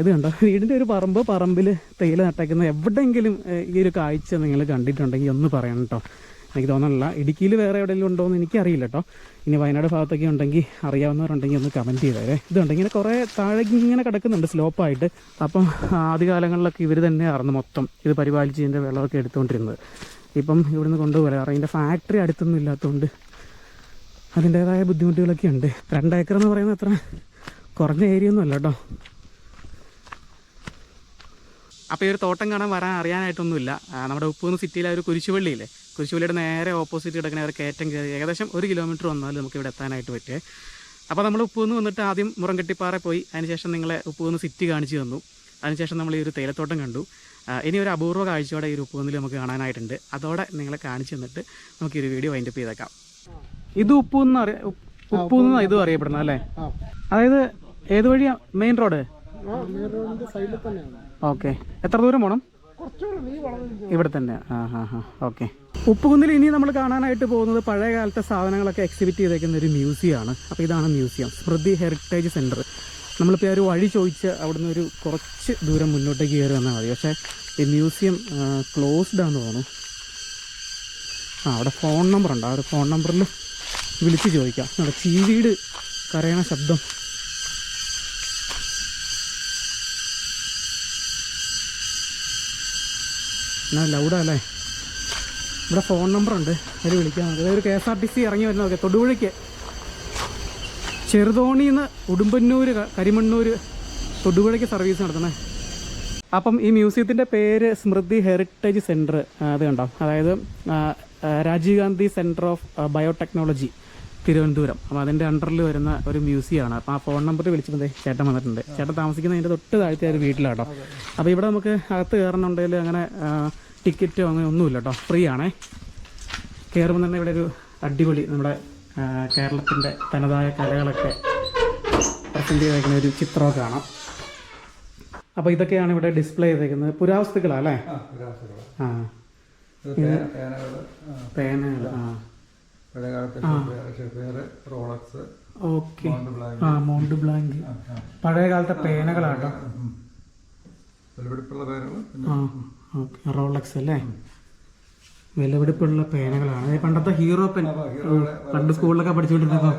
ഇത് കണ്ടോ? വീടിന്റെ ഒരു പറമ്പ് പറമ്പിൽ തേയില നട്ടേക്കുന്ന എവിടെയെങ്കിലും ഈ ഒരു കാഴ്ച നിങ്ങൾ കണ്ടിട്ടുണ്ടെങ്കിൽ ഒന്ന് പറയണം കേട്ടോ എനിക്ക് തോന്നുന്നില്ല. ഇടുക്കിയിൽ വേറെ എവിടെയെങ്കിലും ഉണ്ടോ എന്ന് എനിക്കറിയില്ല കേട്ടോ ഇനി വയനാട് ഭാഗത്തൊക്കെ ഉണ്ടെങ്കിൽ അറിയാവുന്നവരുണ്ടെങ്കിൽ ഒന്ന് കമന്റ് ചെയ്തേരെ. ഇതുണ്ട് ഇങ്ങനെ കുറേ താഴേക്ക് ഇങ്ങനെ കിടക്കുന്നുണ്ട് സ്ലോപ്പായിട്ട്. അപ്പം ആദ്യകാലങ്ങളിലൊക്കെ ഇവർ തന്നെ ആയിരുന്നു മൊത്തം. ഇത് പരിപാലിച്ച് ഇതിന്റെ വെള്ളമൊക്കെ എടുത്തുകൊണ്ടിരുന്നത്. ഇപ്പം ഇവിടുന്ന് കൊണ്ടുപോലെ കാരണം ഫാക്ടറി അടുത്തൊന്നും ഇല്ലാത്തതുകൊണ്ട് അതിന്റേതായ ബുദ്ധിമുട്ടുകളൊക്കെ ഉണ്ട്. രണ്ടേക്കർ എന്ന് പറയുന്നത് അത്ര കുറഞ്ഞ ഏരിയ ഒന്നും അല്ല കേട്ടോ അപ്പോൾ ഈ ഒരു തോട്ടം കാണാൻ വരാൻ അറിയാനായിട്ടൊന്നുമില്ല. നമ്മുടെ ഉപ്പൂന്ന് സിറ്റിയിലെ ഒരു കുരിശുപള്ളിയില്ലേ കുരിശുപള്ളിയുടെ നേരെ ഓപ്പോസിറ്റ് കിടക്കുന്ന ഒരു കയറ്റം കയറി ഏകദേശം ഒരു കിലോമീറ്റർ വന്നാൽ നമുക്ക് ഇവിടെ എത്താനായിട്ട് പറ്റുമേ അപ്പോൾ നമ്മൾ ഉപ്പൂന്ന് വന്നിട്ട് ആദ്യം മുറംകെട്ടിപ്പാറ പോയി. അതിനുശേഷം നിങ്ങളെ ഉപ്പൂന്ന് സിറ്റി കാണിച്ചു തന്നു. അതിനുശേഷം നമ്മൾ ഈ ഒരു തേയിലത്തോട്ടം കണ്ടു. ഇനി ഒരു അപൂർവ കാഴ്ചയോടെ ഈ ഒരു ഉപ്പൂന്നിൽ നമുക്ക് കാണാനായിട്ടുണ്ട്. അതോടെ നിങ്ങളെ കാണിച്ചു തന്നിട്ട് നമുക്ക് ഈ ഒരു വീഡിയോ വൈൻഡപ്പ് ചെയ്തേക്കാം. ഇത് ഉപ്പൂന്ന് അറിയ ഉപ്പൂന്ന് ഇതും അറിയപ്പെടുന്നത് അല്ലേ? അതായത് ഏത് വഴിയാണ് മെയിൻ റോഡ് ഓക്കെ. എത്ര ദൂരം പോകണം ഇവിടെ തന്നെ. ആ ഹാ ഹാ ഓക്കെ. ഉപ്പുകുന്നിൽ ഇനി നമ്മൾ കാണാനായിട്ട് പോകുന്നത് പഴയ കാലത്തെ സാധനങ്ങളൊക്കെ എക്സിബിറ്റ് ചെയ്തേക്കുന്ന ഒരു മ്യൂസിയമാണ് അപ്പോൾ ഇതാണ് മ്യൂസിയം സ്മൃതി ഹെറിറ്റേജ് സെന്റർ നമ്മളിപ്പോൾ ഒരു വഴി ചോദിച്ച് അവിടുന്ന് ഒരു കുറച്ച് ദൂരം മുന്നോട്ടേക്ക് കയറി വന്നാൽ മതി. പക്ഷേ ഈ മ്യൂസിയം ക്ലോസ്ഡ് ആണെന്ന് തോന്നുന്നു. ആ അവിടെ ഫോൺ നമ്പർ ഉണ്ട്. ആ ഒരു ഫോൺ നമ്പറിൽ വിളിച്ച് ചോദിക്കാം. നമ്മുടെ ചീവീട് കരയണ ശബ്ദം. എന്നാ അല്ലേ ഇവിടെ ഫോൺ നമ്പർ ഉണ്ട്. അതിൽ വിളിക്കാൻ നമുക്ക് അതായത് K S R T C ഇറങ്ങി വരുന്ന നോക്കിയാൽ തൊടുപുഴയ്ക്ക്. ചെറുതോണിയിൽ നിന്ന് ഉടുമ്പന്നൂർ കരിമണ്ണൂർ തൊടുപുഴയ്ക്ക് സർവീസ് നടത്തണേ അപ്പം ഈ മ്യൂസിയത്തിന്റെ പേര് സ്മൃതി ഹെറിറ്റേജ് സെന്റർ അത് കണ്ടോ? അതായത് Rajiv Gandhi centre of biotechnology. Thiruvananthapuram. അപ്പോൾ അതിന്റെ അണ്ടറിൽ വരുന്ന ഒരു മ്യൂസിയമാണ് അപ്പോൾ ആ ഫോൺ നമ്പർ വിളിച്ചപ്പോൾ ചേട്ടൻ വന്നിട്ടുണ്ട്. ചേട്ടൻ താമസിക്കുന്ന അതിന്റെ തൊട്ട് താഴത്തെ ഒരു വീട്ടിലാട്ടോ. അപ്പോൾ ഇവിടെ നമുക്ക് അകത്ത് കയറണമെന്നുണ്ടെങ്കിൽ അങ്ങനെ ടിക്കറ്റോ അങ്ങനെ ഒന്നുമില്ല കേട്ടോ ഫ്രീ ആണേ. കയറുമ്പോൾ തന്നെ ഇവിടെ ഒരു അടിപൊളി നമ്മുടെ കേരളത്തിന്റെ കേരളത്തിന്റെ തനതായ കലകളൊക്കെ പ്രസന്റ് ചെയ്തേക്കുന്ന ഒരു ചിത്രമൊക്കെ കാണാം. അപ്പോൾ ഇതൊക്കെയാണ് ഇവിടെ ഡിസ്പ്ലേ ചെയ്തേക്കുന്നത്. പുരാവസ്തുക്കളാണ് അല്ലേ? ആ പേനകൾ ആ. Rolex okay. ആ മൗണ്ട് ബ്ലാങ്ക്. പഴയ കാലത്തെ പേനകളാട്ടോ. ആ ഓക്കെ. റോളക്സ് അല്ലേ? വിലപിടിപ്പുള്ള പേനകളാണ്. പണ്ടത്തെ ഹീറോ പെൻ പണ്ട് സ്കൂളിലൊക്കെ പഠിച്ചുകൊണ്ടിരുന്നപ്പോ.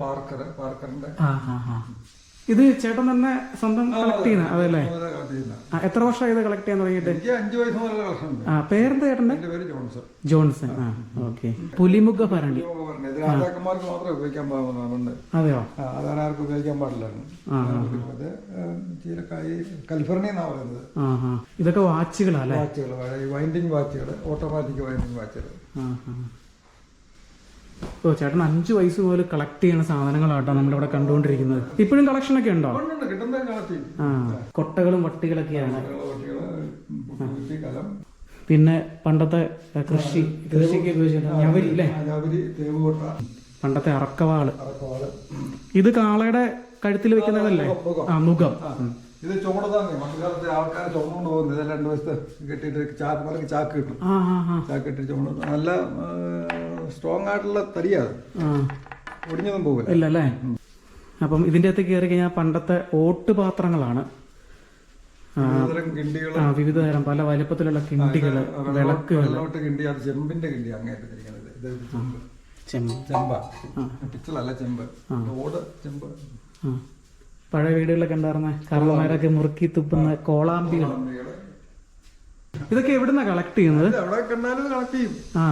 പാർക്കർ പാർക്കറിന്റെ ആ ആ ആ. ഇത് ചേട്ടൻ തന്നെ സ്വന്തം കളക്ട് ചെയ്യുന്ന അതല്ലേ? എത്ര വർഷം ഇത് കളക്ട് ചെയ്യാൻ തുടങ്ങിയിട്ട്? ആ പേരെന്താ ചേട്ടന്റെ? പേര് ജോൺസൺ. ആ ഓക്കെ. പുലിമുഖ ഭരണി. ഇത് രാജാക്കന്മാർക്ക് മാത്രമേ ഉപയോഗിക്കാൻ പാടുന്നുണ്ട് അതെയോ? അതാണ് ആർക്കും ഉപയോഗിക്കാൻ ചീലക്കായി പറയുന്നത്. ആ ആ. ഇതൊക്കെ വാച്ചുകളാണല്ലേ വാച്ചുകൾ വൈൻഡിങ് വാച്ചുകൾ ഓട്ടോമാറ്റിക് വൈൻഡിങ് വാച്ചുകൾ ഓ ചേട്ടൻ അഞ്ച് വയസ്സ് മുതൽ കളക്ട് ചെയ്യുന്ന സാധനങ്ങളാട്ടോ നമ്മളിവിടെ കണ്ടുകൊണ്ടിരിക്കുന്നത്. ഇപ്പോഴും കളക്ഷൻ ഒക്കെ ഉണ്ടോ? ആ കൊട്ടകളും വട്ടികളൊക്കെയാണ്. പിന്നെ പണ്ടത്തെ കൃഷി കൃഷിക്ക് ഞവരി അല്ലേ? പണ്ടത്തെ അറക്കവാൾ. ഇത് കാളയുടെ കഴുത്തിൽ വെക്കുന്നതല്ലേ? ആ മുഖം. ഇത് ചുമടുതാങ്ങി മൺകാലത്തെ ആൾക്കാർ ചുമന്നു പോകുന്നത്. ഇതെല്ലാം രണ്ട് വശത്ത് കെട്ടിയിട്ട് ചാക്ക് മലക്ക് ചാക്ക് കിട്ടും. ചാക്ക് ചുമട് നല്ല സ്ട്രോങ് ആയിട്ടുള്ള തടിയാണ്. ആ. ഒടിഞ്ഞൊന്നും പോകില്ല. ഇല്ല അല്ലേ അപ്പം ഇതിന്റെ അകത്ത് കയറി കഴിഞ്ഞാൽ പണ്ടത്തെ ഓട്ട് പാത്രങ്ങളാണ്. തരം കിണ്ടികൾ ആ വിവിധ തരം പല വലിപ്പത്തിലുള്ള കിണ്ടികൾ വിളക്കുകൾ വെള്ളോട്ട് കിണ്ടി അത് ചെമ്പിന്റെ കിണ്ടി അങ്ങനെ തിരിക്കുന്നത്. ഇത് ചെമ്പ്. ചെമ്പ്. ചെമ്പ. പിച്ചളല്ല ചെമ്പ്. ഓട് ചെമ്പ്. ആ. പഴയ വീടുകളിലൊക്കെ ഉണ്ടായിരുന്ന കറളമാരൊക്കെ മുറുക്കി തുപ്പുന്ന കോളാമ്പികൾ ഇതൊക്കെ എവിടുന്നാ കളക്ട് ചെയ്യുന്നത്? എവിടെ കണ്ടാലും കളക്ട് ചെയ്യും. ആ.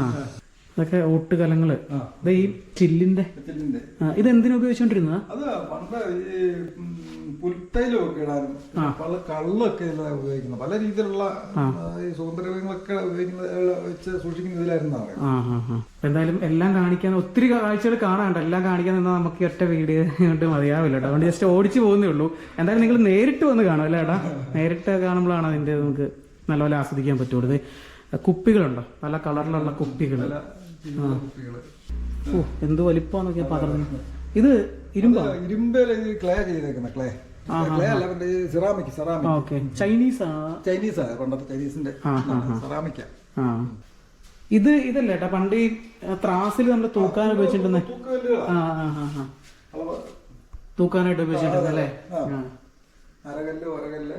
ഇതൊക്കെ ഓട്ടുകലങ്ങൾ ഇത് ഈ ചില്ലിന്റെ ഇത് എന്തിനു ഉപയോഗിച്ചോണ്ടിരുന്നതാ? അത് പണ്ട് ഉം, ഇടാനും പല കള്ളൊക്കെ ഉപയോഗിക്കുന്നത്. പല രീതിയിലുള്ള സുഗന്ധദ്രവ്യങ്ങളൊക്കെ ഉപയോഗിക്കുന്നത് വെച്ച് സൂക്ഷിക്കുന്ന ഇതിലായിരുന്നാണ് എന്തായാലും എല്ലാം കാണിക്കാൻ ഒത്തിരി കാഴ്ചകൾ കാണാണ്ട് എല്ലാം കാണിക്കാൻ നിന്നാൽ നമുക്ക് ഒറ്റ വീഡിയോ കൊണ്ട് മതിയാവില്ല കേട്ടോ. അതുകൊണ്ട് ജസ്റ്റ് ഓടിച്ചു പോകുന്നേ ഉള്ളൂ. എന്തായാലും നിങ്ങൾ നേരിട്ട് വന്ന് കാണും അല്ലേ ഏട്ടാ? നേരിട്ട് കാണുമ്പോഴാണ് അതിന്റെ നമുക്ക് നല്ലപോലെ ആസ്വദിക്കാൻ പറ്റുള്ളൂ. കുപ്പികളുണ്ടോ? പല കളറിലുള്ള കുപ്പികൾ ഓ എന്ത് വലിപ്പാന്നൊക്കെ പറഞ്ഞു ഇത് ഇരുമ്പാ ഇരുമ്പേല ക്ലേ ചെയ്തേക്കുന്ന ക്ലേ. ക്ലേ അല്ല മറ്റേ ഈ സിറാമിക് സെറാമിക്. ഓക്കെ. ചൈനീസ്? ആ ചൈനീസ് ആണ് പണ്ടത്തെ ചൈനീസിന്റെ സെറാമിക്ക. ആ. ഇത് ഇതല്ലേ ഏട്ടാ പണ്ട് ഈ ത്രാസിൽ നമ്മൾ തൂക്കാൻ ഉപയോഗിച്ചിട്ടുണ്ടെന്ന് തൂക്കാനായിട്ട് ഉപയോഗിച്ചിട്ടുണ്ട് അല്ലേ? അരകല്ല് ഒരകല്ല്.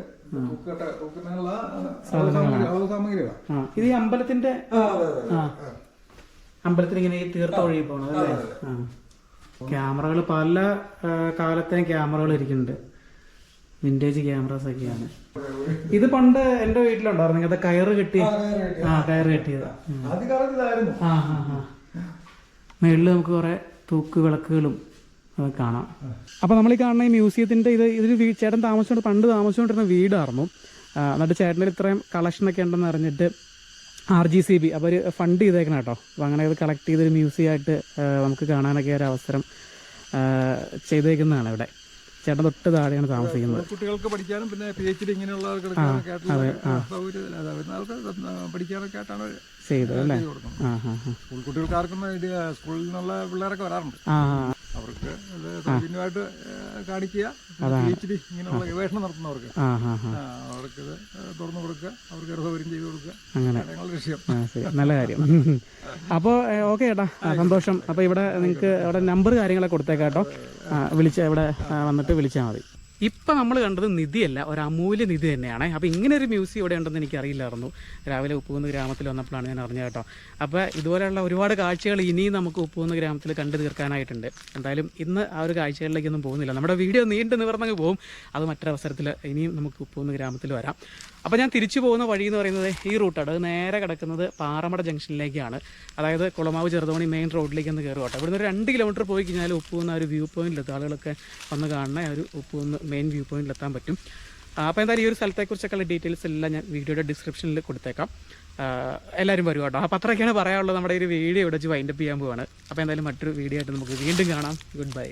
ഇത് ഈ അമ്പലത്തിന്റെ അമ്പലത്തിൽ ഇങ്ങനെ ഈ തീർത്ഥ ഒഴുകി പോണത് അല്ലേ? ക്യാമറകൾ പല കാലത്തിനും കാലത്തെയും ക്യാമറകൾ ഇരിക്കുന്നുണ്ട്. വിന്റേജ് ക്യാമറാസ് ഒക്കെയാണ്. ഇത് പണ്ട് എന്റെ വീട്ടിലുണ്ടായിരുന്നു. ഇങ്ങനത്തെ കയറ് കെട്ടി ആ കയറ് കെട്ടിയത്. ആദ്യകാലത്ത് ആ ആ ആ. മേളിൽ നമുക്ക് കുറെ തൂക്ക് വിളക്കുകളും അതൊക്കെ കാണാം. അപ്പോൾ നമ്മൾ ഈ കാണുന്ന ഈ മ്യൂസിയത്തിന്റെ ഇത് ഇതൊരു വീ- ചേട്ടൻ താമസിച്ചുകൊണ്ട് പണ്ട് താമസിച്ചുകൊണ്ടിരുന്ന വീടായിരുന്നു. എന്നിട്ട് ചേട്ടന്റെ ഇത്രയും കളക്ഷനൊക്കെ ഉണ്ടെന്ന് അറിഞ്ഞിട്ട് ആർ ജി സി ബി അപ്പോൾ ഒരു ഫണ്ട് ചെയ്തേക്കണം കേട്ടോ. അപ്പോൾ അങ്ങനെ ഇത് കളക്ട് ചെയ്തൊരു മ്യൂസിയമായിട്ട് ആയിട്ട് നമുക്ക് കാണാനൊക്കെ ഒരു അവസരം ചെയ്തേക്കുന്നതാണ് ഇവിടെ. ചേട്ടൻ തൊട്ട് താഴെയാണ് താമസിക്കുന്നത്. കുട്ടികൾക്ക് പഠിക്കാനും പിന്നെ പി എച്ച് ഡി ആൾക്ക് പഠിക്കാനൊക്കെ ആയിട്ടാണ് ചെയ്തത് അല്ലേ. സ്കൂൾ കുട്ടികൾക്കാർക്കും ഇത് സ്കൂളിൽ നിന്നുള്ള പിള്ളേരൊക്കെ വരാറുണ്ട്. അവർക്ക് സൗജന്യമായിട്ട് കാണിക്കുക. ഡി ഇങ്ങനെയുള്ള ഗവേഷണം നടത്തുന്നവർക്ക്. ആ ഇത് തുറന്നു കൊടുക്കുക. അവർക്ക് സൗകര്യം ചെയ്തു കൊടുക്കുക. അങ്ങനെ. ലക്ഷ്യം. നല്ല കാര്യം. അപ്പോൾ ഓക്കെ ചേട്ടാ സന്തോഷം. അപ്പോൾ ഇവിടെ നിങ്ങൾക്ക് അവിടെ നമ്പർ കാര്യങ്ങളൊക്കെ കൊടുത്തേക്കാട്ടോ വിളിച്ച ഇവിടെ വന്നിട്ട് വിളിച്ചാൽ മതി. ഇപ്പം നമ്മൾ കണ്ടത് നിധിയല്ല ഒരു അമൂല്യ നിധി തന്നെയാണ്. അപ്പോൾ ഇങ്ങനെ ഒരു മ്യൂസിയം ഇവിടെ ഉണ്ടെന്ന് എനിക്ക് അറിയില്ലായിരുന്നു. രാവിലെ ഉപ്പുകുന്ന് ഗ്രാമത്തിൽ വന്നപ്പോഴാണ് ഞാൻ അറിഞ്ഞത് കേട്ടോ. അപ്പോൾ ഇതുപോലെയുള്ള ഒരുപാട് കാഴ്ചകൾ ഇനിയും നമുക്ക് ഉപ്പുകുന്ന് ഗ്രാമത്തിൽ കണ്ടു തീർക്കാനായിട്ടുണ്ട്. എന്തായാലും ഇന്ന് ആ ഒരു കാഴ്ചകളിലേക്കൊന്നും പോകുന്നില്ല. നമ്മുടെ വീഡിയോ നീണ്ടു നിവർന്നങ്ങ് പോകും. അത് മറ്റൊരവസരത്തിൽ ഇനിയും നമുക്ക് ഉപ്പുകുന്ന് ഗ്രാമത്തിൽ വരാം. അപ്പോൾ ഞാൻ തിരിച്ചു പോകുന്ന വഴി എന്ന് പറയുന്നത് ഈ റൂട്ടാണ് അത് നേരെ കിടക്കുന്നത് പാറമട ജംഗ്ഷനിലേക്കാണ്. അതായത് കുളമാവ് ചെറുതോണി മെയിൻ റോഡിലേക്ക് ഒന്ന് കയറുക കേട്ടോ. ഇവിടുന്ന് ഒരു രണ്ട് കിലോമീറ്റർ പോയി കഴിഞ്ഞാൽ ഉപ്പുകുന്ന ഒരു വ്യൂ പോയിന്റിലെത്തും. ആളുകളൊക്കെ വന്ന് കാണുന്ന ഒരു ഉപ്പുകുന്ന് മെയിൻ വ്യൂ പോയിന്റിലെത്താൻ പറ്റും. അപ്പോൾ എന്തായാലും ഈ ഒരു സ്ഥലത്തെക്കുറിച്ചൊക്കെയുള്ള ഡീറ്റെയിൽസ് എല്ലാം ഞാൻ വീഡിയോയുടെ ഡിസ്ക്രിപ്ഷനിൽ കൊടുത്തേക്കാം. എല്ലാവരും വരും കേട്ടോ. അപ്പോൾ അത്രയൊക്കെയാണ് പറയാനുള്ളത് നമ്മുടെ ഒരു വീഡിയോ ഇവിടെ വൈൻഡപ്പ് ചെയ്യാൻ പോവാണ്. അപ്പോൾ എന്തായാലും മറ്റൊരു വീഡിയോ ആയിട്ട് നമുക്ക് വീണ്ടും കാണാം. Good bye